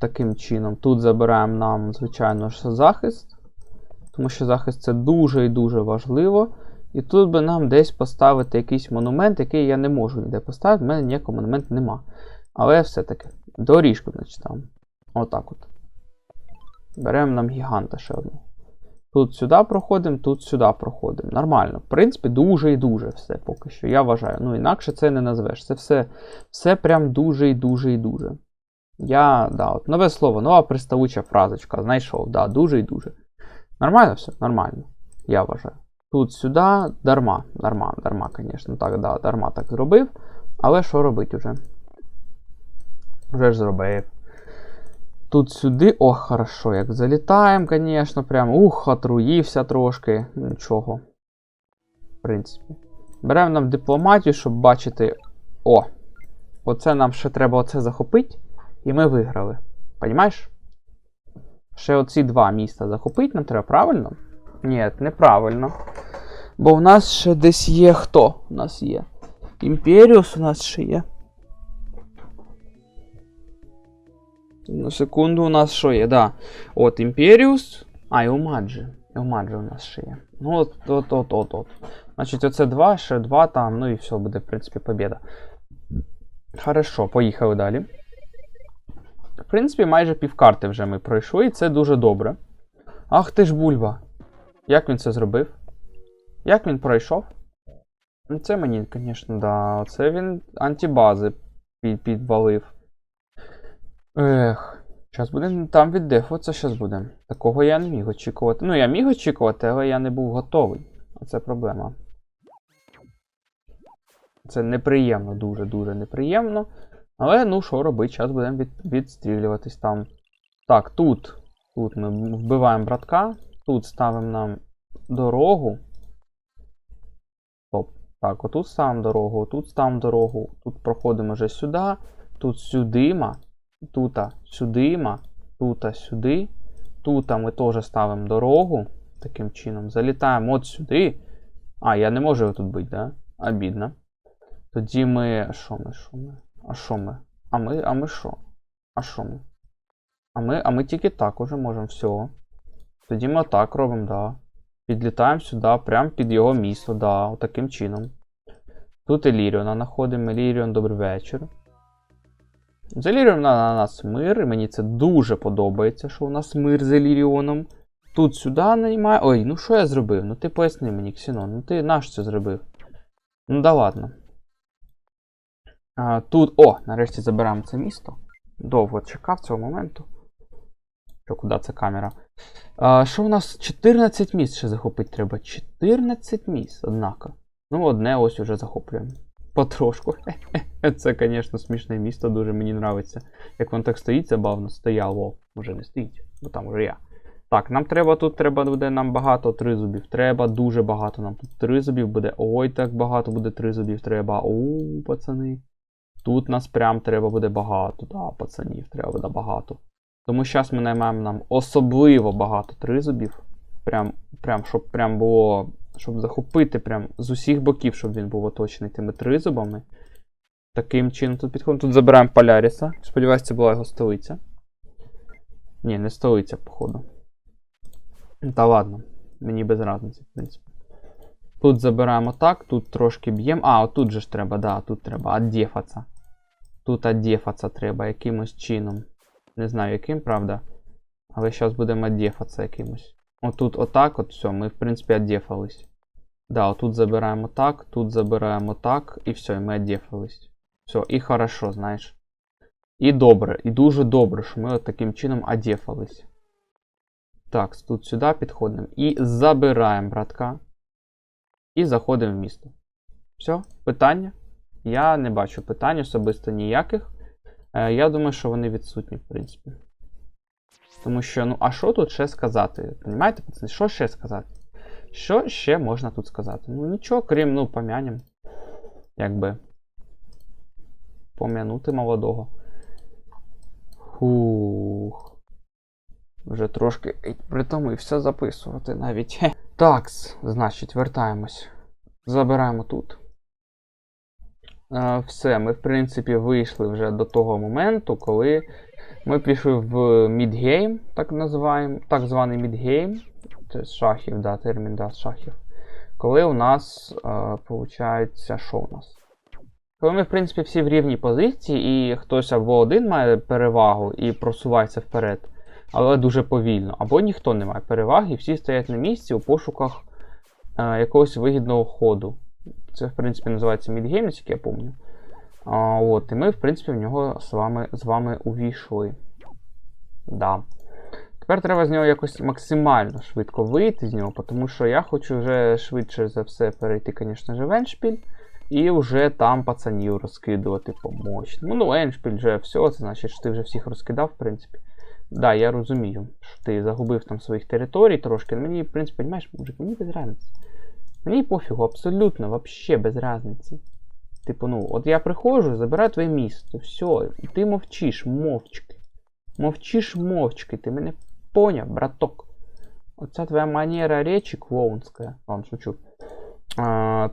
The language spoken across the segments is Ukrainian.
таким чином. Тут забираємо нам, звичайно ж, захист. Тому що захист це дуже і дуже важливо. І тут би нам десь поставити якийсь монумент, який я не можу ніде поставити, в мене ніякого монументу нема. Але все-таки доріжку, значить там. Отак от. Беремо нам гіганта ще одну. Тут сюди проходимо, тут сюди проходимо. Нормально. В принципі, дуже і дуже все поки що. Я вважаю. Ну, інакше це не назвеш. Це все, все прям дуже і дуже і дуже. Я, да, от нове слово, нова приставуча фразочка. Знайшов, да, дуже і дуже. Нормально все? Нормально. Я вважаю. Тут сюди дарма. Дарма, дарма, звісно. Так, да, дарма так зробив. Але що робити вже? Вже ж зробив. Тут сюди. О, хорошо, як залітаємо, звісно, прям. Ух, отруївся трошки. Нічого. В принципі. Беремо нам дипломатію, щоб бачити. О! Оце нам ще треба оце захопити. І ми виграли. Понімаєш? Ще оці два міста захопити нам треба, правильно? Ні, неправильно. Бо в нас ще десь є хто? У нас є. Імперіус у нас ще є. На секунду у нас що є, да. От Імперіус. А, і Омаджі. І Омаджі у нас ще є. Ну от, от, от, от, от. Значить, оце два, ще два там, ну і все, буде, в принципі, побіда. Хорошо, поїхали далі. В принципі, майже півкарти вже ми пройшли, і це дуже добре. Ах ти ж бульба. Як він це зробив? Як він пройшов? Ну, це мені, звісно, да. Це він антибази під, підвалив. Ех, зараз будемо там віддефуватися, зараз будемо. Такого я не міг очікувати. Ну, я міг очікувати, але я не був готовий. Оце проблема. Це неприємно, дуже-дуже неприємно. Але ну що робити, зараз будемо від, відстрілюватись там. Так, тут. Тут ми вбиваємо братка. Тут ставимо нам дорогу. Стоп. Так, отут ставимо дорогу, отут ставимо дорогу. Тут проходимо вже сюди. Тут сюдима. Тута сюдима. Тута сюди. Тута ми теж ставимо дорогу. Таким чином. Залітаємо от сюди. А, я не можу його тут бити, да? Обідно. Тоді ми. Що ми? Що ми? А що ми? А ми, а ми що? А що ми? А ми, а ми тільки так уже можемо все. Тоді ми отак робимо, да. Підлітаємо сюди, прямо під його місто, да, отаким чином. Тут Еліріона знаходимо. Еліріон, добрий вечір. З Еліріоном на, на нас мир, і мені це дуже подобається, що у нас мир з Еліріоном. Тут сюди немає. Ой, ну що я зробив? Ну ти поясни мені, Ксінон, ну ти наш це зробив? Ну да ладно. Тут. О, нарешті забираємо це місто. Довго чекав цього моменту. Що, куди ця камера? Що у нас 14 місць ще захопити треба? 14 місць, однако. Ну, одне ось уже захоплюємо. Потрошку. Це, звісно, смішне місто, дуже мені подобається. Як воно так стоїть, забавно, стояло. Вже не стоїть, бо там вже я. Так, нам треба тут треба буде нам багато тризубів. Треба дуже багато. Нам тут тризубів буде. Ой, так багато буде тризубів треба. Оу, пацани. Тут нас прям треба буде багато. Да, пацанів, треба буде багато. Тому зараз ми наймаємо нам особливо багато тризубів. Прям, прям, щоб прям було. Щоб захопити прям з усіх боків, щоб він був оточений тими тризубами. Таким чином тут підходимо. Тут забираємо Поляріса. Сподіваюсь, це була його столиця. Ні, не столиця, походу. Та ладно, мені без разниці, в принципі. Тут забираємо так, тут трошки б'ємо. А, отут же ж треба, да, тут треба аддєфатися. Тут аддєфатися треба якимось чином. Не знаю яким, правда. Але зараз будемо аддєфатися якимось. Отут отак, от все, ми в принципі аддєфались. Да, отут забираємо так, тут забираємо так, і все, і ми аддєфались. Все, і хорошо, знаєш. І добре, і дуже добре, що ми от таким чином аддєфались. Так, тут сюди підходимо і забираємо братка. І заходимо в місто. Все, питання? Я не бачу питань особисто ніяких. Е, я думаю, що вони відсутні, в принципі. Тому що, ну, а що тут ще сказати? Понімаєте, пацани, що ще сказати? Що ще можна тут сказати? Ну, нічого, крім, ну, помянем. Якби. Пом'янути молодого. Фух. Вже трошки притомився записувати навіть. Такс, значить, вертаємось. Забираємо тут. Е, все, ми, в принципі, вийшли вже до того моменту, коли Ми пішли в мідгейм, так так званий мідгейм. Це з шахів, да, термін да, з шахів. Коли у нас, е, получається, що у нас? Коли ми, в принципі, всі в рівній позиції, і хтось або один має перевагу і просувається вперед, але дуже повільно, або ніхто не має переваги, і всі стоять на місці у пошуках е, якогось вигідного ходу. Це, в принципі, називається мідгейм, як я пам'ятаю. От, і ми, в принципі, в нього з вами, з вами увійшли. Да. Тепер треба з нього якось максимально швидко вийти з нього, тому що я хочу вже швидше за все перейти, звісно ж, в Еншпіль. І вже там пацанів розкидувати по мощному. Ну, Еншпіль вже все, це значить, що ти вже всіх розкидав, в принципі. Да, я розумію, що ти загубив там своїх територій трошки. Мені, в принципі, розумієш, мужик, мені без разниці. Мені пофігу, абсолютно, вообще без разниці. Типу, ну, от я приходжу, забираю твоє місто, все, і ти мовчиш, мовчки. Мовчиш мовчки, ти мене поняв, браток. Оця твоя манера речі клоунська. Ладно, шучу.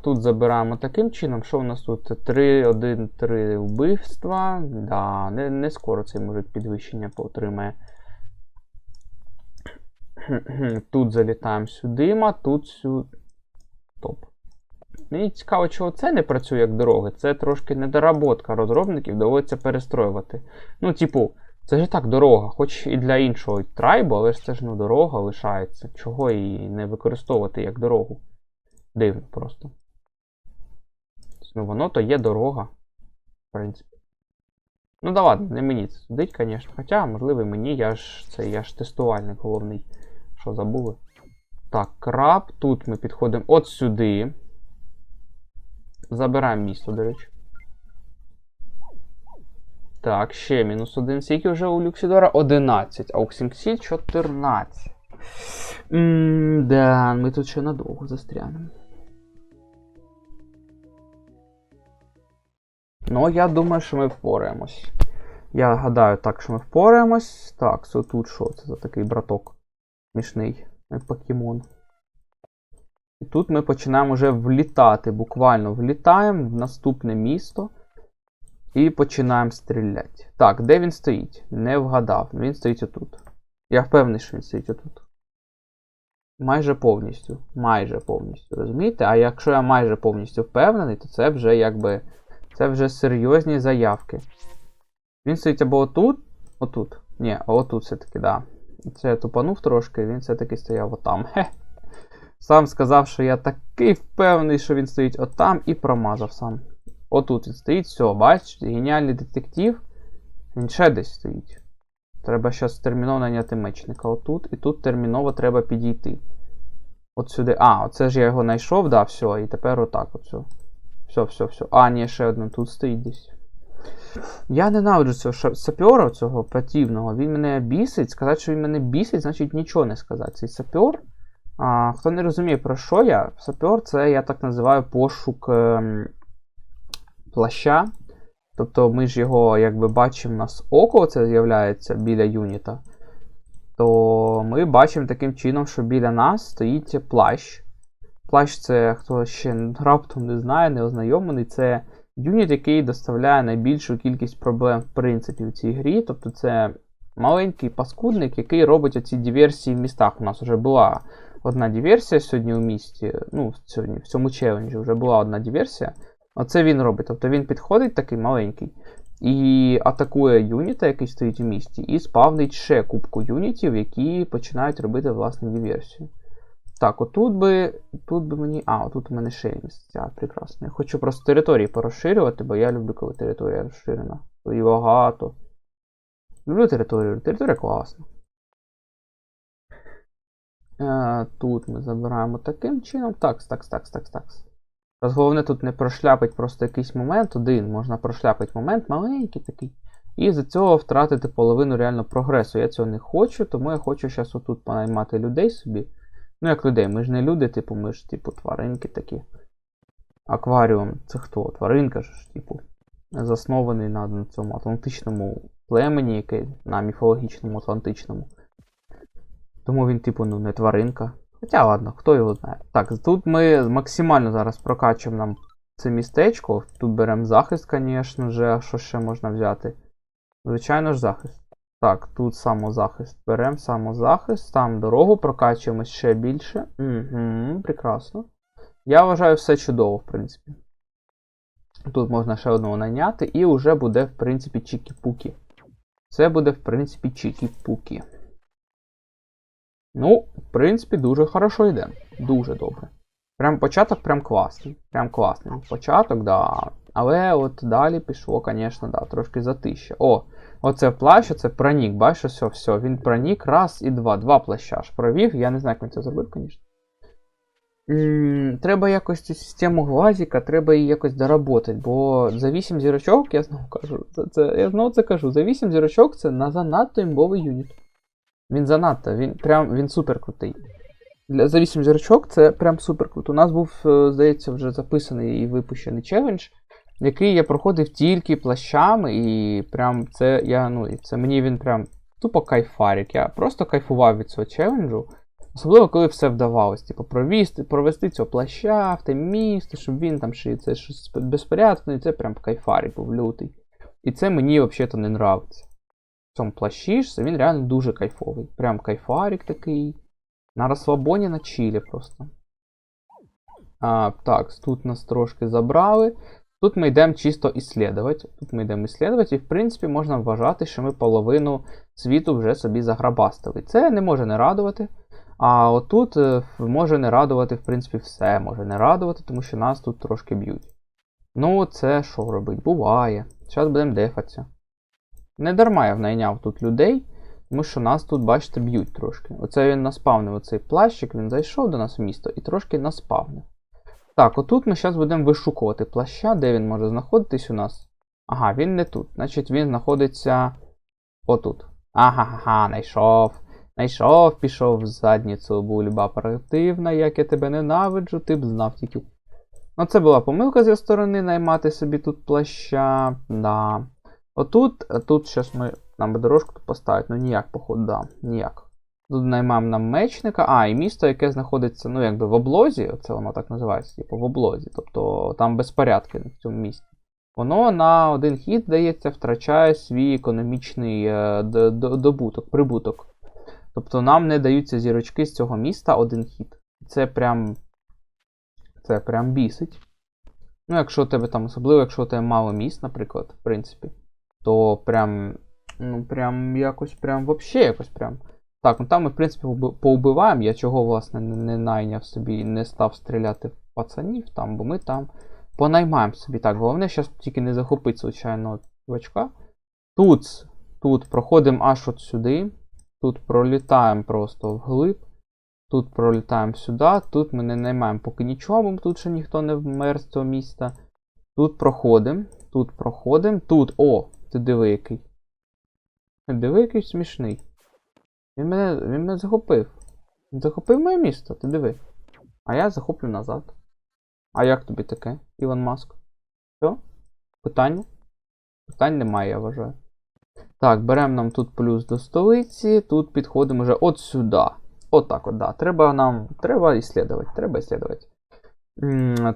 Тут забираємо таким чином. Що у нас тут? 3, 1, 3 вбивства. Да, не, не скоро цей мужик підвищення поотримає. Тут залітаємо сюди, а тут сюди. Топ. Мені цікаво, чого це не працює як дороги. Це трошки недоработка розробників, доводиться перестроювати. Ну, типу, це ж так дорога, хоч і для іншого трайбу, але ж це ж ну, дорога лишається. Чого її не використовувати як дорогу? Дивно просто. Ну, воно то є дорога, в принципі. Ну да ладно, не мені це судить, звісно. Хоча, можливо, і мені, я ж це я ж тестувальник головний. Що забули? Так, краб. Тут ми підходимо от сюди. Забираємо місто, до речі. Так, ще мінус один. Скільки вже у Люксідора? 11, а у Ксінксі 14. Ммм, да, ми тут ще надовго застрянемо. Ну, я думаю, що ми впораємось. Я гадаю так, що ми впораємось. Так, це тут що? Це такий браток смішний покемон. І тут ми починаємо вже влітати. Буквально влітаємо в наступне місто. І починаємо стріляти. Так, де він стоїть? Не вгадав. Він стоїть отут. Я впевнений, що він стоїть отут. Майже повністю. Майже повністю. Розумієте? А якщо я майже повністю впевнений, то це вже якби. Це вже серйозні заявки. Він стоїть або отут. Отут. Ні, отут все-таки, да. Це я тупанув трошки, він все-таки стояв отам. Хе. Сам сказав, що я такий впевнений, що він стоїть отам, і промазав сам. Отут він стоїть, все, бачите, геніальний детектив. Він ще десь стоїть. Треба зараз терміново наняти мечника отут, і тут терміново треба підійти. От сюди. А, оце ж я його знайшов, да, все, і тепер отак от все. Все, все. А, ні, ще один тут стоїть десь. Я ненавиджу цього сапера, цього противного. Він мене бісить. Сказати, що він мене бісить, значить нічого не сказати. Цей сапер. А, Хто не розуміє, про що я? Сапер це я так називаю пошук е, плаща. Тобто ми ж його, якби бачимо, у нас око це з'являється біля юніта. То ми бачимо таким чином, що біля нас стоїть плащ. Плащ це, хто ще раптом не знає, не ознайомлений, це юніт, який доставляє найбільшу кількість проблем, в принципі, в цій грі. Тобто це маленький паскудник, який робить оці диверсії в містах. У нас вже була одна диверсія сьогодні у місті. Ну, сьогодні, в цьому челенджі вже була одна диверсія. Оце він робить. Тобто він підходить такий маленький. І атакує юніта, який стоїть у місті, і спавнить ще кубку юнітів, які починають робити власне диверсію. Так, отут би. Тут би мені. А, отут у мене ще місця. Прекрасно. Я хочу просто території порозширювати, бо я люблю, коли територія розширена. І багато. Люблю територію. Територія класна. Е, Тут ми забираємо таким чином. Такс, такс, такс, такс, такс. Раз головне тут не прошляпить просто якийсь момент, один, можна прошляпити момент, маленький такий. І за цього втратити половину реально прогресу. Я цього не хочу, тому я хочу зараз отут понаймати людей собі. Ну, як людей, ми ж не люди, типу, ми ж, типу, тваринки такі. Акваріум це хто? Тваринка ж, типу, заснований на цьому атлантичному племені, яке на міфологічному атлантичному. Тому він, типу, ну, не тваринка. Хоча ладно, хто його знає. Так, тут ми максимально зараз прокачуємо нам це містечко. Тут беремо захист, звісно що ще можна взяти? Звичайно ж, захист. Так, тут самозахист. Беремо самозахист, там дорогу, прокачуємось ще більше. Угу, прекрасно. Я вважаю все чудово, в принципі. Тут можна ще одного найняти, і вже буде, в принципі, чікі-пукі. Це буде, в принципі, чікі-пукі. Ну, в принципі, дуже хорошо йде. Дуже добре. Прям початок прям класний. Прям класний. Початок, да. Але от далі пішло, звісно, да, трошки затище. О, оце плащ, оце пронік. Бачиш, все, все. Він пронік раз і два. Два плаща ж провів. Я не знаю, як він це зробив, звісно. Треба якось цю систему глазіка, треба її якось доработати, бо за 8 зірочок, я знову кажу, це, це, я знову це кажу, за 8 зірочок це на занадто імбовий юніт. Він занадто, він прям він супер крутий. Для, за 8 зірочок це прям супер круто. У нас був, е, здається, вже записаний і випущений челендж, який я проходив тільки плащами, і прям це я, ну, це мені він прям тупо кайфарик. Я просто кайфував від цього челенджу. Особливо, коли все вдавалось. Типу, провести, провести цього плаща в те місто, щоб він там ще це щось безпорядку, і це прям кайфарик був лютий. І це мені взагалі не нравиться. В цьому плащі ж він реально дуже кайфовий. Прям кайфарик такий. На розслабоні на чилі просто. А, Так, тут нас трошки забрали. Тут ми йдемо чисто іслідувати. Тут ми йдемо іслідувати, і в принципі можна вважати, що ми половину світу вже собі заграбастили. Це не може не радувати. А отут е, може не радувати, в принципі, все може не радувати, тому що нас тут трошки б'ють. Ну, це що робить? Буває. Зараз будемо дефатися. Не дарма я внайняв тут людей, тому що нас тут, бачите, б'ють трошки. Оце він наспавнив оцей плащик, він зайшов до нас в місто і трошки наспавнив. Так, отут ми зараз будемо вишукувати плаща, де він може знаходитись у нас. Ага, він не тут. Значить, він знаходиться отут. Ага, ага, знайшов. Найшов, пішов в задницю, бульба оперативна, як я тебе ненавиджу, ти б знав тільки. Ну, це була помилка з його сторони наймати собі тут плаща. Да. Отут, тут зараз ми нам би дорожку тут поставити, ну ніяк, походу, да, ніяк. Тут наймаємо нам мечника. А, і місто, яке знаходиться, ну, якби в облозі, це воно так називається, типу в облозі, тобто там безпорядки в цьому місті. Воно на один хід, здається, втрачає свій економічний е, добуток, прибуток. Тобто нам не даються зірочки з цього міста один хід. Це прям. Це прям бісить. Ну, якщо тебе там, особливо, якщо у тебе мало міст, наприклад, в принципі, то прям. Ну, прям якось прям вообще якось прям. Так, ну там ми, в принципі, поубиваємо. Я чого, власне, не найняв собі і не став стріляти в пацанів там, бо ми там понаймаємо собі. Так, головне, зараз тільки не захопити, звичайно, чувачка. Тут, тут проходимо аж от сюди. Тут пролітаємо просто вглиб. Тут пролітаємо сюди. Тут ми не наймаємо поки нічого, бо тут ще ніхто не вмер з цього міста. Тут проходимо. Тут проходимо. Тут. О! Ти диви який. Диви який смішний. Він мене він мене захопив. Він захопив моє місто, ти диви. А я захоплю назад. А як тобі таке, Іван Маск? Що? Питання? Питань немає, я вважаю. Так, беремо нам тут плюс до столиці, тут підходимо вже от сюди. От так от, да. Треба нам. Треба іслідувати, треба іслідувати.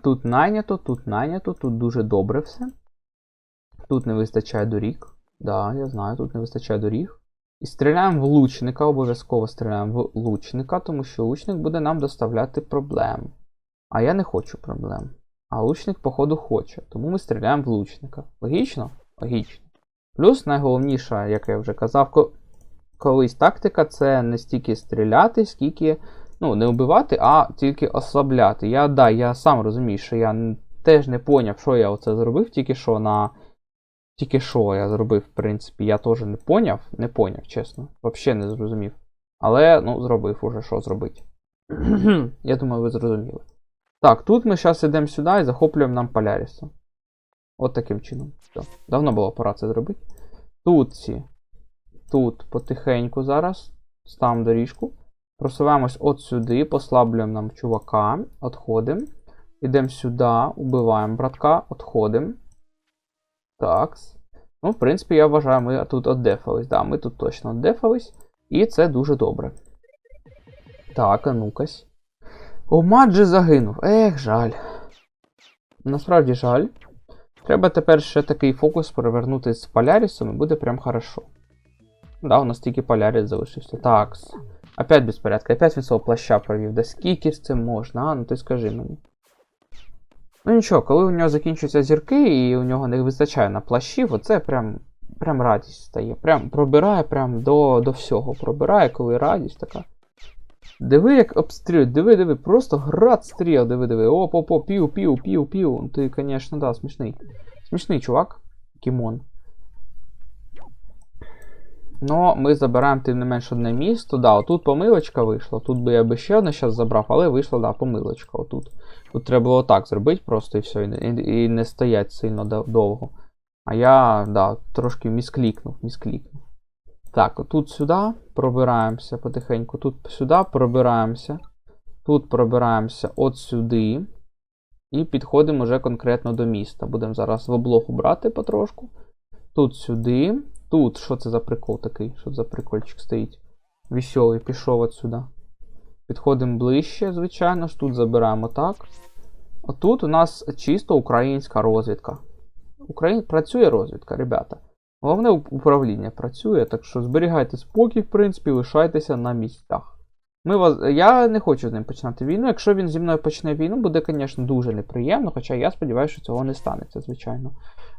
Тут найнято, тут найнято, тут дуже добре все. Тут не вистачає доріг. Да, я знаю, тут не вистачає доріг. І стріляємо в лучника, обов'язково стріляємо в лучника, тому що лучник буде нам доставляти проблем. А я не хочу проблем. А лучник, походу, хоче. Тому ми стріляємо в лучника. Логічно? Логічно. Плюс найголовніша, як я вже казав, колись тактика це не стільки стріляти, скільки ну, не вбивати, а тільки ослабляти. Я да, я сам розумію, що я теж не поняв, що я оце зробив, тільки що на. Тільки що я зробив, в принципі, я теж не поняв, не поняв, чесно. Взагалі не зрозумів. Але, ну, зробив уже що зробити. я думаю, ви зрозуміли. Так, тут ми зараз йдемо сюди і захоплюємо нам Поляріса. От таким чином. Все. Давно було пора це зробити. Тут ці. Тут потихеньку зараз. Ставимо доріжку. Просуваємось от сюди, послаблюємо нам чувака. Отходимо. Йдемо сюди, убиваємо братка, отходимо. Так. Ну, в принципі, я вважаю, ми тут отдефались. Да, ми тут точно отдефались. І це дуже добре. Так, а ну-кась. О, Маджи загинув. Ех, жаль. Насправді жаль. Треба тепер ще такий фокус перевернути з Полярісом і буде прям хорошо. Да, у нас тільки поляріс залишився. Так. Опять безпорядка, опять він свого плаща провів. Да скільки ж це можна, а? Ну ти скажи мені. Ну нічого, коли у нього закінчуються зірки і у нього не вистачає на плащів, оце прям прям радість стає. Прям пробирає прям до до всього. Пробирає, коли радість така. Диви, як обстрілюють, диви, диви, просто град стріл, диви, диви. Оп, оп, оп, пів, пів, пів, пів. Ти, звісно, да, смішний. Смішний чувак. Кімон. Ну, ми забираємо тим не менш одне місто. Да, отут помилочка вийшла. Тут би я би ще одне зараз забрав, але вийшла, да, помилочка. Отут. Тут треба було так зробити просто і все, і, і, і не стоять сильно довго. А я, да, трошки місклікнув, місклікнув. Так, тут сюди пробираємося потихеньку. Тут сюди пробираємося. Тут пробираємося от сюди. І підходимо вже конкретно до міста. Будемо зараз в облогу брати потрошку. Тут сюди. Тут, що це за прикол такий? Що за прикольчик стоїть? Веселий, пішов отсюди. Підходимо ближче, звичайно ж, тут забираємо так. А тут у нас чисто українська розвідка. Україн... Працює розвідка, ребята. Головне управління працює, так що зберігайте спокій, в принципі, лишайтеся на місцях. Ми вас... Я не хочу з ним починати війну. Якщо він зі мною почне війну, буде, звісно, дуже неприємно, хоча я сподіваюся, що цього не станеться, звичайно.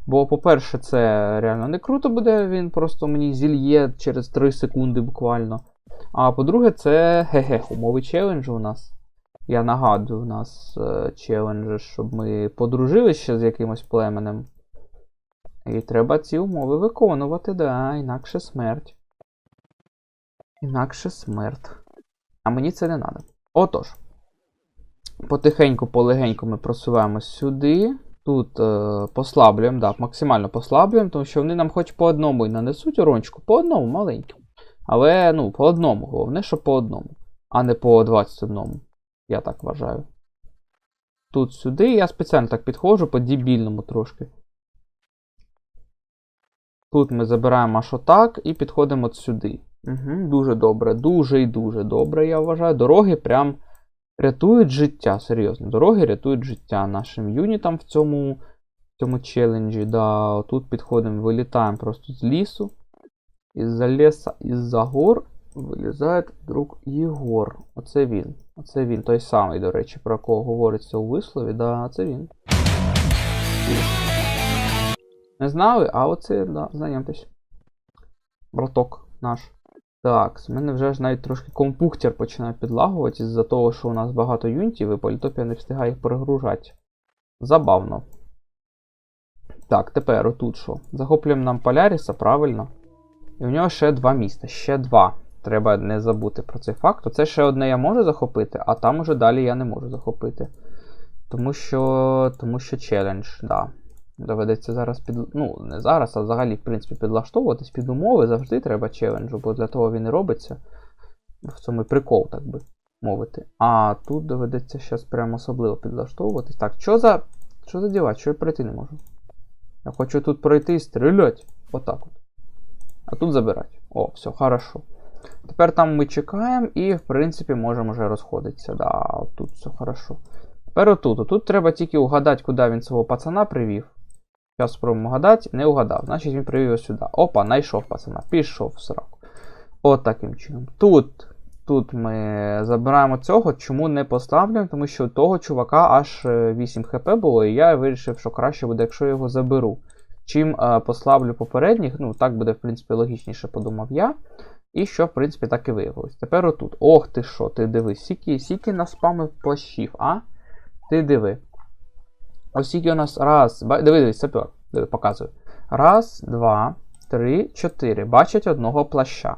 Бо, по-перше, це реально не круто буде, він просто мені зільє через 3 секунди буквально. А по-друге, це ге-ге, умови челенджу у нас. Я нагадую, у нас е, челендж, щоб ми подружилися ще з якимось племенем. І треба ці умови виконувати, да, інакше смерть. Інакше смерть. А мені це не треба. Отож. Потихеньку, полегеньку ми просуваємось сюди. Тут е, послаблюємо, да, максимально послаблюємо, тому що вони нам хоч по одному і нанесуть урончику, по одному маленькому. Але, ну, по одному, головне, що по одному, а не по 21. Я так вважаю. Тут сюди я спеціально так підходжу по дебільному трошки. Тут ми забираємо аж отак і підходимо от сюди. Угу, Дуже добре, дуже і дуже добре, я вважаю. Дороги прям рятують життя, серйозно. Дороги рятують життя нашим юнітам в цьому в цьому челенджі. Да, Тут підходимо, вилітаємо просто з лісу. Із-за ліса, із-за гор вилізає друг Єгор. Оце він. Оце він. Той самий, до речі, про кого говориться у вислові. Да, це він. Не знали, а оце, да, знайомтесь. Браток наш. Так, з мене вже ж навіть трошки компухтер починає підлагувати з-за того, що у нас багато юнітів і політопія не встигає їх перегружати. Забавно. Так, тепер отут що? Захоплюємо нам Поляріса, правильно. І в нього ще два міста. Ще два. Треба не забути про цей факт. Оце ще одне я можу захопити, а там уже далі я не можу захопити. Тому що. Тому що челендж, да. Доведеться зараз під. Ну, не зараз, а взагалі, в принципі, підлаштовуватись під умови завжди треба челенджу, бо для того він і робиться. В цьому прикол, так би мовити. А тут доведеться зараз прямо особливо підлаштовуватись. Так, що за. Що за діла? Що я пройти не можу? Я хочу тут пройти і стріляти. Отак от. А тут забирати. О, все, хорошо. Тепер там ми чекаємо і, в принципі, можемо вже розходитися. Да, тут все хорошо. Тепер отут. Тут треба тільки угадати, куди він свого пацана привів. Зараз спробуємо угадати, не угадав. Значить він привів його сюди. Опа, знайшов пацана. Пішов в сраку. От таким чином. Тут тут ми забираємо цього, чому не поставлюємо, тому що у того чувака аж 8 хп було, і я вирішив, що краще буде, якщо його заберу. Чим е, послаблю попередніх, ну так буде, в принципі, логічніше, подумав я. І що, в принципі, так і виявилось. Тепер отут. Ох ти що, ти диви, сіки, сіки наспамив плащів, а? Ти диви. Ось скільки у нас раз. Диви, диви, сапер. Показую. Раз, два, три, чотири. Бачать одного плаща.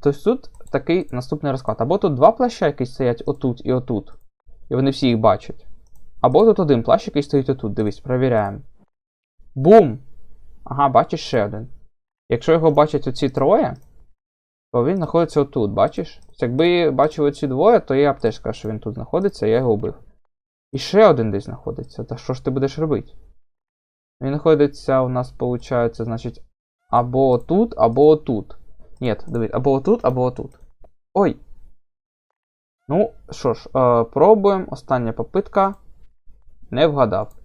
Тобто тут такий наступний розклад. Або тут два плаща, які стоять отут і отут. І вони всі їх бачать. Або тут один плащ, який стоїть отут. Дивись, перевіряємо. Бум! Ага, бачиш ще один. Якщо його бачать оці троє, то він знаходиться отут, бачиш? Якби бачив оці двоє, то я б теж сказав, що він тут знаходиться, я його убив. І ще один десь знаходиться. Та що ж ти будеш робити? Він знаходиться у нас, виходить, значить, або тут, або отут. Ні, дивись, або отут, або отут. Ой! Ну, що ж, е, пробуємо. Остання попитка. Не вгадав.